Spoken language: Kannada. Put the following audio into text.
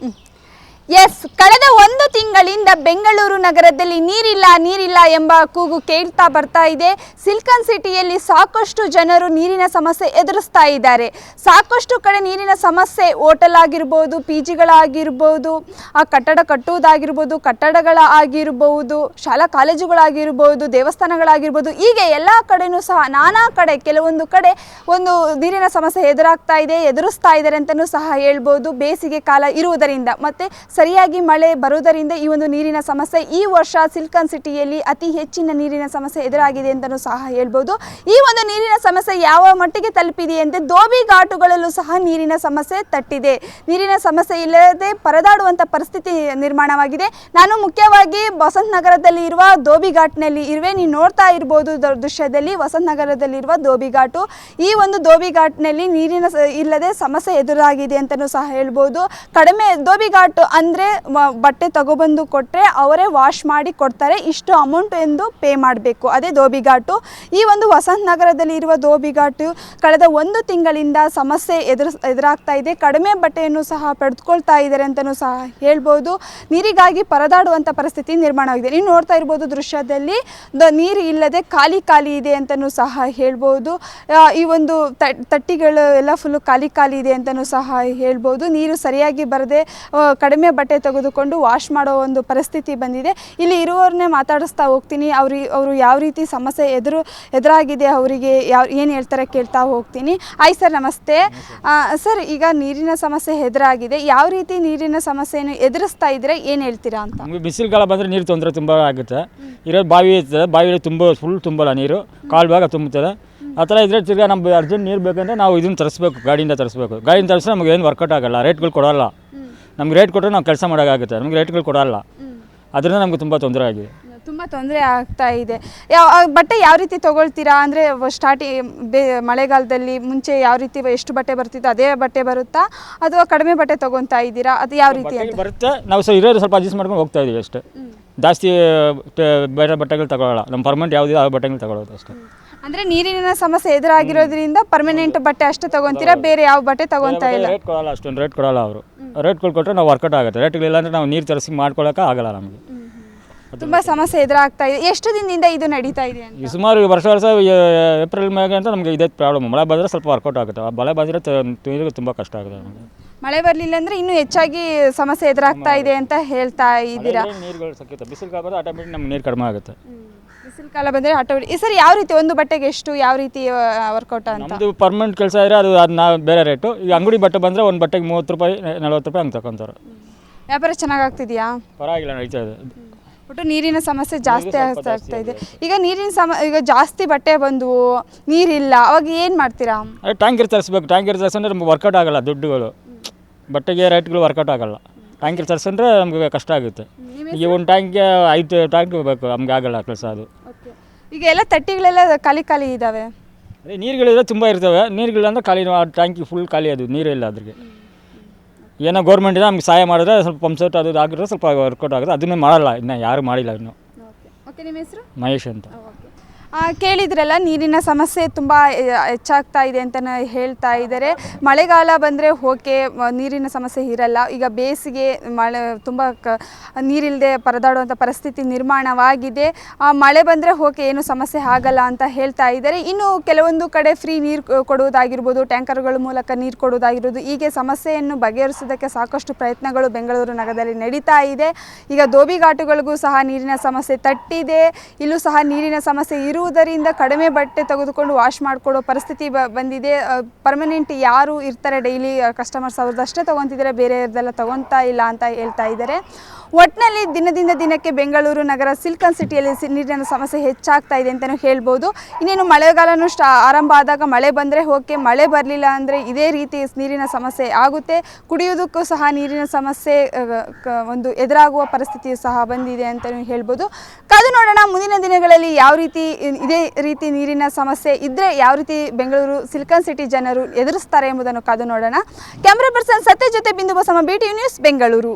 嗯。ಎಸ್ ಕಳೆದ ಒಂದು ತಿಂಗಳಿಂದ ಬೆಂಗಳೂರು ನಗರದಲ್ಲಿ ನೀರಿಲ್ಲ ನೀರಿಲ್ಲ ಎಂಬ ಕೂಗು ಕೇಳ್ತಾ ಬರ್ತಾ ಇದೆ. ಸಿಲ್ಕನ್ ಸಿಟಿಯಲ್ಲಿ ಸಾಕಷ್ಟು ಜನರು ನೀರಿನ ಸಮಸ್ಯೆ ಎದುರಿಸ್ತಾ ಇದ್ದಾರೆ. ಸಾಕಷ್ಟು ಕಡೆ ನೀರಿನ ಸಮಸ್ಯೆ ಹೋಟೆಲ್ ಆಗಿರ್ಬೋದು, ಪಿ ಜಿಗಳಾಗಿರ್ಬೋದು, ಆ ಕಟ್ಟಡ ಕಟ್ಟುವುದಾಗಿರ್ಬೋದು, ಕಟ್ಟಡಗಳ ಆಗಿರ್ಬೋದು, ಶಾಲಾ ಕಾಲೇಜುಗಳಾಗಿರ್ಬೋದು, ದೇವಸ್ಥಾನಗಳಾಗಿರ್ಬೋದು, ಹೀಗೆ ಎಲ್ಲ ಕಡೆನೂ ಸಹ ನಾನಾ ಕಡೆ, ಕೆಲವೊಂದು ಕಡೆ ಒಂದು ನೀರಿನ ಸಮಸ್ಯೆ ಎದುರಾಗ್ತಾ ಇದೆ, ಎದುರಿಸ್ತಾ ಇದ್ದಾರೆ ಅಂತಲೂ ಸಹ ಹೇಳ್ಬೋದು. ಬೇಸಿಗೆ ಕಾಲ ಇರುವುದರಿಂದ. ಮತ್ತು ಸರಿಯಾಗಿ ಮಳೆ ಬರುವುದರಿಂದ ಈ ಒಂದು ನೀರಿನ ಸಮಸ್ಯೆ ಈ ವರ್ಷ ಸಿಲ್ಕನ್ ಸಿಟಿಯಲ್ಲಿ ಅತಿ ಹೆಚ್ಚಿನ ನೀರಿನ ಸಮಸ್ಯೆ ಎದುರಾಗಿದೆ ಅಂತಲೂ ಸಹ ಹೇಳ್ಬೋದು. ಈ ಒಂದು ನೀರಿನ ಸಮಸ್ಯೆ ಯಾವ ಮಟ್ಟಿಗೆ ತಲುಪಿದೆ ಅಂದರೆ ದೋಬಿ ಘಾಟುಗಳಲ್ಲೂ ಸಹ ನೀರಿನ ಸಮಸ್ಯೆ ತಟ್ಟಿದೆ. ನೀರಿನ ಸಮಸ್ಯೆ ಇಲ್ಲದೆ ಪರದಾಡುವಂಥ ಪರಿಸ್ಥಿತಿ ನಿರ್ಮಾಣವಾಗಿದೆ. ನಾನು ಮುಖ್ಯವಾಗಿ ವಸಂತ ನಗರದಲ್ಲಿ ಇರುವ ದೋಬಿ ಘಾಟ್ನಲ್ಲಿ ಇರುವೆ. ನೀವು ನೋಡ್ತಾ ಇರ್ಬೋದು ದೃಶ್ಯದಲ್ಲಿ ವಸಂತ ನಗರದಲ್ಲಿರುವ ದೋಬಿ ಘಾಟು. ಈ ಒಂದು ದೋಬಿ ಘಾಟ್ನಲ್ಲಿ ನೀರಿನ ಇಲ್ಲದೆ ಸಮಸ್ಯೆ ಎದುರಾಗಿದೆ ಅಂತಲೂ ಸಹ ಹೇಳ್ಬೋದು. ಕಡಿಮೆ ದೋಬಿ ಘಾಟು ಅಂದರೆ ಬಟ್ಟೆ ತಗೊಬಂದು ಕೊಟ್ಟರೆ ಅವರೇ ವಾಶ್ ಮಾಡಿ ಕೊಡ್ತಾರೆ. ಇಷ್ಟು ಅಮೌಂಟ್ ಎಂದು ಪೇ ಮಾಡಬೇಕು. ಅದೇ ಧೋಬಿಘಾಟು ಈ ಒಂದು ವಸಂತ ನಗರದಲ್ಲಿ ಇರುವ ಧೋಬಿಘಾಟು ಕಳೆದ ಒಂದು ತಿಂಗಳಿಂದ ಸಮಸ್ಯೆ ಎದುರು ಎದುರಾಗ್ತಾ ಇದೆ. ಕಡಿಮೆ ಬಟ್ಟೆಯನ್ನು ಸಹ ಪಡೆದುಕೊಳ್ತಾ ಇದ್ದಾರೆ ಅಂತಲೂ ಸಹ ಹೇಳ್ಬೋದು. ನೀರಿಗಾಗಿ ಪರದಾಡುವಂಥ ಪರಿಸ್ಥಿತಿ ನಿರ್ಮಾಣವಾಗಿದೆ. ನೀವು ನೋಡ್ತಾ ಇರ್ಬೋದು ದೃಶ್ಯದಲ್ಲಿ ನೀರು ಇಲ್ಲದೆ ಖಾಲಿ ಖಾಲಿ ಇದೆ ಅಂತಲೂ ಸಹ ಹೇಳ್ಬೋದು. ಈ ಒಂದು ತಟ್ಟಿಗಳು ಎಲ್ಲ ಫುಲ್ಲು ಖಾಲಿ ಖಾಲಿ ಇದೆ ಅಂತಲೂ ಸಹ ಹೇಳ್ಬೋದು. ನೀರು ಸರಿಯಾಗಿ ಬರದೆ ಆ, ಬಟ್ಟೆ ತೆಗೆದುಕೊಂಡು ವಾಶ್ ಮಾಡೋ ಒಂದು ಪರಿಸ್ಥಿತಿ ಬಂದಿದೆ. ಇಲ್ಲಿ ಇರುವವ್ರನ್ನೇ ಮಾತಾಡಿಸ್ತಾ ಹೋಗ್ತೀನಿ. ಅವ್ರಿ ಅವರು ಯಾವ ರೀತಿ ಸಮಸ್ಯೆ ಎದುರು ಎದುರಾಗಿದೆ ಅವರಿಗೆ ಯಾವ ಏನು ಹೇಳ್ತಾರೆ ಕೇಳ್ತಾ ಹೋಗ್ತೀನಿ. ಆಯ್ ಸರ್ ನಮಸ್ತೆ. ಸರ್ ಈಗ ನೀರಿನ ಸಮಸ್ಯೆ ಎದುರಾಗಿದೆ. ಯಾವ ರೀತಿ ನೀರಿನ ಸಮಸ್ಯೆಯನ್ನು ಎದುರಿಸ್ತಾ ಇದ್ರೆ ಏನು ಹೇಳ್ತೀರಾ ಅಂತ? ನಮಗೆ ಬಿಸಿಲುಗಾಲ ಬಂದರೆ ನೀರು ತೊಂದರೆ ತುಂಬ ಆಗುತ್ತೆ. ಇರೋದು ಬಾವಿ ಇರ್ತದೆ. ಬಾವಿಯಲ್ಲಿ ತುಂಬ ಫುಲ್ ತುಂಬಲ್ಲ ನೀರು. ಕಾಲು ಭಾಗ ತುಂಬುತ್ತದೆ. ಆ ಥರ ಇದ್ರೆ ತಿರ್ಗಾ ನಮ್ಗೆ ಅರ್ಜೆಂಟ್ ನೀರು ಬೇಕಂದ್ರೆ ನಾವು ಇದನ್ನು ತರಿಸ್ಬೇಕು ಗಾಡಿಯಿಂದ ತರಿಸ್ಬೇಕು. ಗಾಡಿಯಿಂದ ತರಿಸಿದ್ರೆ ನಮಗೆ ಏನು ವರ್ಕೌಟ್ ಆಗಲ್ಲ. ರೇಟ್ಗಳು ಕೊಡೋಲ್ಲ. ನಮ್ಗೆ ರೇಟ್ ಕೊಟ್ಟರೆ ನಾವು ಕೆಲಸ ಮಾಡೋಕ್ಕಾಗುತ್ತೆ ನಮ್ಗೆ ರೇಟ್ಗಳು ಕೊಡೋಲ್ಲ. ಅದರಿಂದ ನಮ್ಗೆ ತುಂಬ ತೊಂದರೆ ಆಗಿದೆ. ತುಂಬ ತೊಂದರೆ ಆಗ್ತಾ ಇದೆ. ಯಾವ ಆ ಬಟ್ಟೆ ಯಾವ ರೀತಿ ತೊಗೊಳ್ತೀರಾ? ಅಂದರೆ ಸ್ಟಾರ್ಟಿ ಬೇ ಮಳೆಗಾಲದಲ್ಲಿ ಮುಂಚೆ ಯಾವ ರೀತಿ ಎಷ್ಟು ಬಟ್ಟೆ ಬರ್ತಿತ್ತು ಅದೇ ಬಟ್ಟೆ ಬರುತ್ತಾ? ಅಥವಾ ಕಡಿಮೆ ಬಟ್ಟೆ ತೊಗೊತಾ ಇದ್ದೀರಾ? ಅದು ಯಾವ ರೀತಿ ಅಂತ? ಬರುತ್ತೆ. ನಾವು ಸೊ ಇರೋದು ಸ್ವಲ್ಪ ಅಡ್ಜಸ್ಟ್ ಮಾಡ್ಕೊಂಡು ಹೋಗ್ತಾ ಇದ್ದೀವಿ ಅಷ್ಟೇ. ಜಾಸ್ತಿ ಟ- ಬೇರೆ ಬಟ್ಟೆಗಳು ತಗೊಳ್ಳೋಲ್ಲ ನಮ್ಮ ಪರ್ಮನೆಂಟ್ ಯಾವುದಿದೆ ಆ ಬಟ್ಟೆಗಳು ತಗೊಳ್ಳೋದು ಅಷ್ಟೇ. ಅಂದರೆ ನೀರಿನ ಸಮಸ್ಯೆ ಎದುರಾಗಿರೋದ್ರಿಂದ ಪರ್ಮನೆಂಟ್ ಬಟ್ಟೆ ಅಷ್ಟೇ ತಗೊಂತೀರಾ? ಬೇರೆ ಯಾವ ಬಟ್ಟೆ ತಗೊಂತಾ ಇಲ್ಲ? ರೇಟ್ ಕೊಡಲ್ಲ ಅಷ್ಟೊಂದು ರೇಟ್ ಕೊಡಲ್ಲ ಅವರು. ರೇಟ್ಗಳು ಕೊಟ್ಟರೆ ನಾವು ವರ್ಕೌಟ್ ಆಗುತ್ತೆ. ರೇಟ್ ಇಲ್ಲ ಅಂದ್ರೆ ನಾವು ನೀರು ತರಿಸಿ ಮಾಡ್ಕೊಳ್ಳೋಕೆ ಆಗಲ್ಲ ನಮಗೆ. ತುಂಬ ಸಮಸ್ಯೆ ಎದುರಾಗ್ತಾ ಇದೆ. ಎಷ್ಟು ದಿನದಿಂದ ಇದು ನಡೀತಾ ಇದೆ ಅಂತ? ಈ ಸುಮಾರು ವರ್ಷ ವರ್ಷ ಏಪ್ರಿಲ್ ಮೇಗೆ ಅಂತ ನಮಗೆ ಇದೇ ಪ್ರಾಬ್ಲಮ್ ಮಳೆ ಬಂದರೆ ಸ್ವಲ್ಪ ವರ್ಕೌಟ್ ಆಗುತ್ತೆ. ಆ ಮಳೆ ಬಂದರೆ ನೀರಿಗೆ ತುಂಬ ಕಷ್ಟ ಆಗುತ್ತೆ ನಮಗೆ. ಮಳೆ ಬರಲಿಲ್ಲ ಅಂದ್ರೆ ಇನ್ನೂ ಹೆಚ್ಚಾಗಿ ಸಮಸ್ಯೆ ಎದುರಾಗ್ತಾ ಇದೆ ಅಂತ ಹೇಳ್ತಾ ಇದ್ದೀರಾ? ನೀರುಗಳು ಸಕ್ಕಿತ್ತು ಬಿಸಿಲು ಬಂದರೆ ಆಟೋಮೆಟಿಕ್ ನಮ್ಗೆ ನೀರು ಕಡಿಮೆ ಆಗುತ್ತೆ. ಬಿಸಿಲು ಕಾಲ ಬಂದರೆ ಆಟೋ ಈ ಸರ್ ಯಾವ ರೀತಿ ಒಂದು ಬಟ್ಟೆಗೆ ಎಷ್ಟು ಯಾವ ರೀತಿ ವರ್ಕೌಟ್ ಅಂತ? ನಮ್ಮದು ಪರ್ಮನೆಂಟ್ ಕೆಲಸ ಇದ್ರೆ ಅದು ಅದು ನಾವು ಬೇರೆ ರೇಟು ಈಗ ಅಂಗಡಿ ಬಟ್ಟೆ ಬಂದರೆ ಒಂದು ಬಟ್ಟೆಗೆ ಮೂವತ್ತು ರೂಪಾಯಿ ನಲ್ವತ್ತು ರೂಪಾಯಿ ಹಂಗೆ ತಗೊಂತಾರೆ ವ್ಯಾಪಾರ ಚೆನ್ನಾಗಾಗ್ತಿದೆಯಾ ಪರವಾಗಿಲ್ಲ ನಡೀತಾ ಇದೆ. ಒಟ್ಟು ನೀರಿನ ಸಮಸ್ಯೆ ಜಾಸ್ತಿ ಆಗ್ತಾ ಆಗ್ತಾ ಇದೆ. ಈಗ ನೀರಿನ ಸಮ ಈಗ ಜಾಸ್ತಿ ಬಟ್ಟೆ ಬಂದವು ನೀರಿಲ್ಲ ಅವಾಗ ಏನು ಮಾಡ್ತೀರಾ? ಅದೇ ಟ್ಯಾಂಕರ್ ತರಿಸ್ಬೇಕು. ಟ್ಯಾಂಕರ್ ತರಿಸಂದ್ರೆ ನಮ್ಗೆ ವರ್ಕೌಟ್ ಆಗಲ್ಲ ದುಡ್ಡುಗಳು. ಬಟ್ಟೆಗೆ ರೇಟ್ಗಳು ವರ್ಕೌಟ್ ಆಗಲ್ಲ. ಟ್ಯಾಂಕರ್ ತರಿಸಂದ್ರೆ ನಮಗೆ ಕಷ್ಟ ಆಗುತ್ತೆ. ಈಗ ಒಂದು ಟ್ಯಾಂಕ್ಗೆ ಐದು ಟ್ಯಾಂಕ್ ಬೇಕು ನಮ್ಗೆ ಆಗಲ್ಲ ಕೆಲಸ ಅದು. ಈಗ ಎಲ್ಲ ತಟ್ಟಿಗಳೆಲ್ಲ ಖಾಲಿ ಖಾಲಿ ಇದ್ದಾವೆ. ಅದೇ ನೀರುಗಳಿದ್ರೆ ತುಂಬ ಇರ್ತವೆ. ನೀರುಗಳಿಲ್ಲ ಅಂದ್ರೆ ಖಾಲಿ ಆ ಟ್ಯಾಂಕಿ ಫುಲ್ ಖಾಲಿ ಅದು ನೀರೇ ಇಲ್ಲ ಅದ್ರಿಗೆ. ಏನೋ ಗೌರ್ಮೆಂಟಿಂದ ನಮ್ಗೆ ಸಹಾಯ ಮಾಡಿದ್ರೆ ಸ್ವಲ್ಪ ಪಂಪ್ ಸೆಟ್ ಅದು ಆಗಿದ್ರೆ ಸ್ವಲ್ಪ ವರ್ಕೌಟ್ ಆಗುತ್ತೆ. ಅದನ್ನೇ ಮಾಡಲ್ಲ ಇನ್ನು ಯಾರು ಮಾಡಿಲ್ಲ ಇನ್ನು. ಓಕೆ ನಿಮ್ಮ ಹೆಸರು? ಮಹೇಶ್ ಅಂತ. ಕೇಳಿದ್ರಲ್ಲ, ನೀರಿನ ಸಮಸ್ಯೆ ತುಂಬ ಹೆಚ್ಚಾಗ್ತಾ ಇದೆ ಅಂತ ಹೇಳ್ತಾ ಇದ್ದಾರೆ ಮಳೆಗಾಲ ಬಂದರೆ ಓಕೆ ನೀರಿನ ಸಮಸ್ಯೆ ಇರಲ್ಲ. ಈಗ ಬೇಸಿಗೆ, ಮಳೆ, ತುಂಬ ಕ ನೀರಿಲ್ಲದೆ ಪರದಾಡುವಂಥ ಪರಿಸ್ಥಿತಿ ನಿರ್ಮಾಣವಾಗಿದೆ. ಮಳೆ ಬಂದರೆ ಓಕೆ, ಏನು ಸಮಸ್ಯೆ ಆಗಲ್ಲ ಅಂತ ಹೇಳ್ತಾ ಇದ್ದಾರೆ ಇನ್ನು ಕೆಲವೊಂದು ಕಡೆ ಫ್ರೀ ನೀರು ಕೊಡುವುದಾಗಿರ್ಬೋದು, ಟ್ಯಾಂಕರ್ಗಳ ಮೂಲಕ ನೀರು ಕೊಡುವುದಾಗಿರ್ಬೋದು ಹೀಗೆ ಸಮಸ್ಯೆಯನ್ನು ಬಗೆಹರಿಸೋದಕ್ಕೆ ಸಾಕಷ್ಟು ಪ್ರಯತ್ನಗಳು ಬೆಂಗಳೂರು ನಗರದಲ್ಲಿ ನಡೀತಾ ಇದೆ. ಈಗ ದೋಬಿಘಾಟುಗಳಿಗೂ ಸಹ ನೀರಿನ ಸಮಸ್ಯೆ ತಟ್ಟಿದೆ. ಇಲ್ಲೂ ಸಹ ನೀರಿನ ಸಮಸ್ಯೆ ಇರುವುದರಿಂದ ಕಡಿಮೆ ಬಟ್ಟೆ ತೆಗೆದುಕೊಂಡು ವಾಶ್ ಮಾಡಿಕೊಡೋ ಪರಿಸ್ಥಿತಿ ಬಂದಿದೆ. ಪರ್ಮನೆಂಟ್ ಯಾರು ಇರ್ತಾರೆ ಡೈಲಿ ಕಸ್ಟಮರ್ಸ್ ಅವ್ರದ್ದಷ್ಟೇ ತೊಗೊತಿದ್ದಾರೆ, ಬೇರೆಯವ್ರದ್ದೆಲ್ಲ ತೊಗೊತಾ ಇಲ್ಲ ಅಂತ ಹೇಳ್ತಾ ಇದ್ದಾರೆ. ಒಟ್ಟಿನಲ್ಲಿ ದಿನದಿಂದ ದಿನಕ್ಕೆ ಬೆಂಗಳೂರು ನಗರ, ಸಿಲ್ಕನ್ ಸಿಟಿಯಲ್ಲಿ ನೀರಿನ ಸಮಸ್ಯೆ ಹೆಚ್ಚಾಗ್ತಾ ಇದೆ ಅಂತಲೂ ಹೇಳ್ಬೋದು. ಇನ್ನೇನು ಮಳೆಗಾಲನೂ ಸ್ಟಾ ಆರಂಭ ಆದಾಗ ಮಳೆ ಬಂದರೆ ಓಕೆ, ಮಳೆ ಬರಲಿಲ್ಲ ಅಂದರೆ ಇದೇ ರೀತಿ ನೀರಿನ ಸಮಸ್ಯೆ ಆಗುತ್ತೆ. ಕುಡಿಯೋದಕ್ಕೂ ಸಹ ನೀರಿನ ಸಮಸ್ಯೆ ಒಂದು ಎದುರಾಗುವ ಪರಿಸ್ಥಿತಿ ಸಹ ಬಂದಿದೆ ಅಂತಲೂ ಹೇಳ್ಬೋದು. ಕಾದು ನೋಡೋಣ, ಮುಂದಿನ ದಿನಗಳಲ್ಲಿ ಯಾವ ರೀತಿ ಇದೇ ರೀತಿ ನೀರಿನ ಸಮಸ್ಯೆ ಇದ್ದರೆ ಯಾವ ರೀತಿ ಬೆಂಗಳೂರು ಸಿಲ್ಕನ್ ಸಿಟಿ ಜನರು ಎದುರಿಸ್ತಾರೆ ಎಂಬುದನ್ನು ಕಾದು ನೋಡೋಣ. ಕ್ಯಾಮ್ರಾ ಪರ್ಸನ್ ಸತ್ಯ ಜೊತೆ Bindu Basamma B T news Bengaluru.